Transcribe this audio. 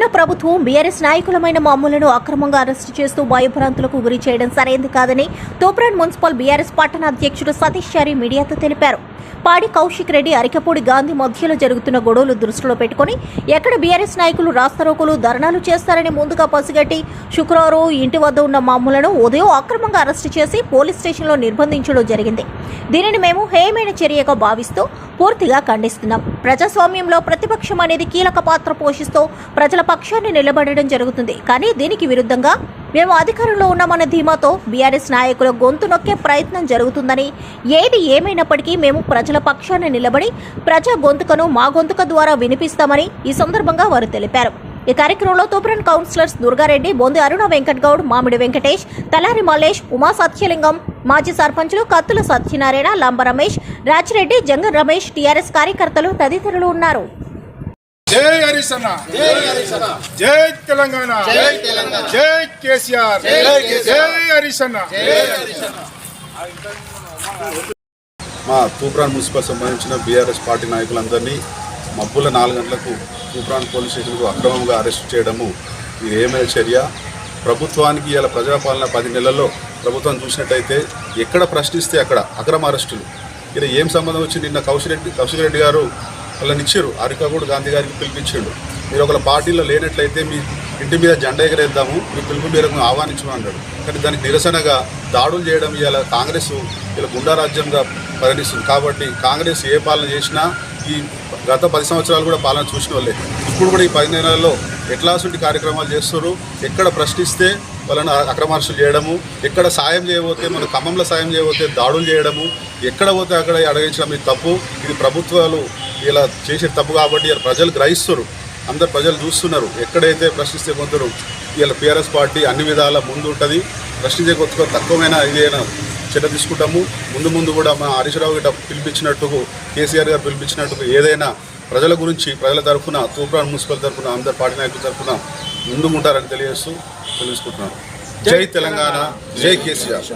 ఇప్పుడున్న ప్రభుత్వం బీఆర్ఎస్ నాయకులమైన మామూలను అక్రమంగా అరెస్టు చేస్తూ భయభ్రాంతులకు గురి చేయడం సరైంది కాదని తూప్రాన్ మున్సిపల్ బీఆర్ఎస్ పట్టణ అధ్యక్షుడు సతీష్ చారి మీడియాతో తెలిపారు. పాడి కౌశిక్ రెడ్డి అరికపూడి గాంధీ మధ్యలో జరుగుతున్న గొడవలు దృష్టిలో పెట్టుకుని ఎక్కడ బీఆర్ఎస్ నాయకులు రాస్తారోకులు ధర్నాలు చేస్తారని ముందుగా పసిగట్టి శుక్రవారం ఇంటి వద్ద ఉన్న మామూలను ఉదయం అక్రమంగా అరెస్టు చేసి పోలీస్ స్టేషన్లో నిర్బంధించడం జరిగింది. దీనిని మేము హేయమైన చర్యగా భావిస్తూ పూర్తిగా ఖండిస్తున్నాం. ప్రజాస్వామ్యంలో ప్రతిపక్షం అనేది కీలక పాత్ర పోషిస్తూ ప్రజల పక్షాన్ని నిలబడడం జరుగుతుంది. కానీ దీనికి విరుద్ధంగా మేము అధికారంలో ఉన్నామన్న ధీమాతో బీఆర్ఎస్ నాయకుల గొంతు నొక్కే ప్రయత్నం జరుగుతుందని ఏది ఏమైనప్పటికీ మేము ప్రజల పక్షాన్ని నిలబడి ప్రజా గొంతుకను మా గొంతుక ద్వారా వినిపిస్తామని ఈ సందర్భంగా వారు తెలిపారు. ఈ కార్యక్రమంలో తూప్రన్ కౌన్సిలర్స్ దుర్గారెడ్డి బొంది అరుణ వెంకట్గౌడ్ మామిడి వెంకటేష్ తలారి మల్లేష్ ఉమా సత్యలింగం మాజీ సర్పంచులు కత్తుల సత్యనారాయణ లంబ రమేష్ రాజిరెడ్డి జంగ రమేష్ టీఆర్ఎస్ కార్యకర్తలు తదితరులు ఉన్నారు. జై హరిశన్న జై తెలంగాణ. జై కేసీఆర్. జై హరిశన్న మా తూప్రాన్ మున్సిపల్ సంబంధించిన బీఆర్ఎస్ పార్టీ నాయకులందరినీ మబ్బుల నాలుగు గంటలకు తూప్రాన్ పోలీస్ స్టేషన్కు అక్రమంగా అరెస్ట్ చేయడము ఇది ఏమైనా చర్య? ప్రభుత్వానికి ఇలా ప్రజాపాలన పది నెలల్లో ప్రభుత్వం చూసినట్టయితే ఎక్కడ ప్రశ్నిస్తే అక్కడ అక్రమ అరెస్టులు. ఇలా ఏం సంబంధం వచ్చి నిన్న కౌశిరెడ్డి కౌశిక్ రెడ్డి గారు వాళ్ళని ఇచ్చారు. కూడా గాంధీ గారికి పిలిపించాడు. మీరు ఒకళ్ళ పార్టీలో లేనట్లయితే మీ ఇంటి మీద జెండా ఎగరేద్దాము మీ పిలుపు మేరకు ఆహ్వానించమన్నాడు. కానీ దానికి నిరసనగా దాడులు చేయడం ఇలా కాంగ్రెస్ ఇలా గుండారాజ్యంగా పరిణిస్తుంది పరిగణిస్తుంది కాబట్టి కాంగ్రెస్ ఏ పాలన చేసినా ఈ గత పది సంవత్సరాలు కూడా పాలన చూసిన వాళ్ళే. ఇప్పుడు కూడా ఈ పది నెలల్లో ఎట్లాంటి కార్యక్రమాలు చేస్తారు? ఎక్కడ ప్రశ్నిస్తే వాళ్ళని అక్రమార్షులు చేయడము? ఎక్కడ సాయం చేయబోతే మన ఖమ్మంలో సాయం చేయబోతే దాడులు చేయడము? ఎక్కడ పోతే అక్కడ అడగించడం ఇది తప్పు? ఇది ప్రభుత్వాలు ఇలా చేసే తప్పు కాబట్టి ఇలా ప్రజలు గ్రహిస్తారు అందరు ప్రజలు చూస్తున్నారు. ఎక్కడైతే ప్రశ్నిస్తే కొందరు ఇలా పిఆర్ఎస్ పార్టీ అన్ని విధాల ముందు ఉంటుంది. ప్రశ్నించే కొత్త తక్కువైన ఇదైనా చర్య తీసుకుంటాము. ముందు ముందు కూడా మా హరీష్ రావు గిట్ట పిలిపించినట్టుకు కేసీఆర్ గారు పిలిపించినట్టుకు ఏదైనా ప్రజల గురించి ప్రజల తరఫున తూప్రాన్ మున్సిపల్ తరఫున అందరు పార్టీ నాయకుల తరఫున ముందు ఉంటారని తెలియజేస్తూ తెలుసుకుంటున్నాను జై తెలంగాణ జై కేసీఆర్.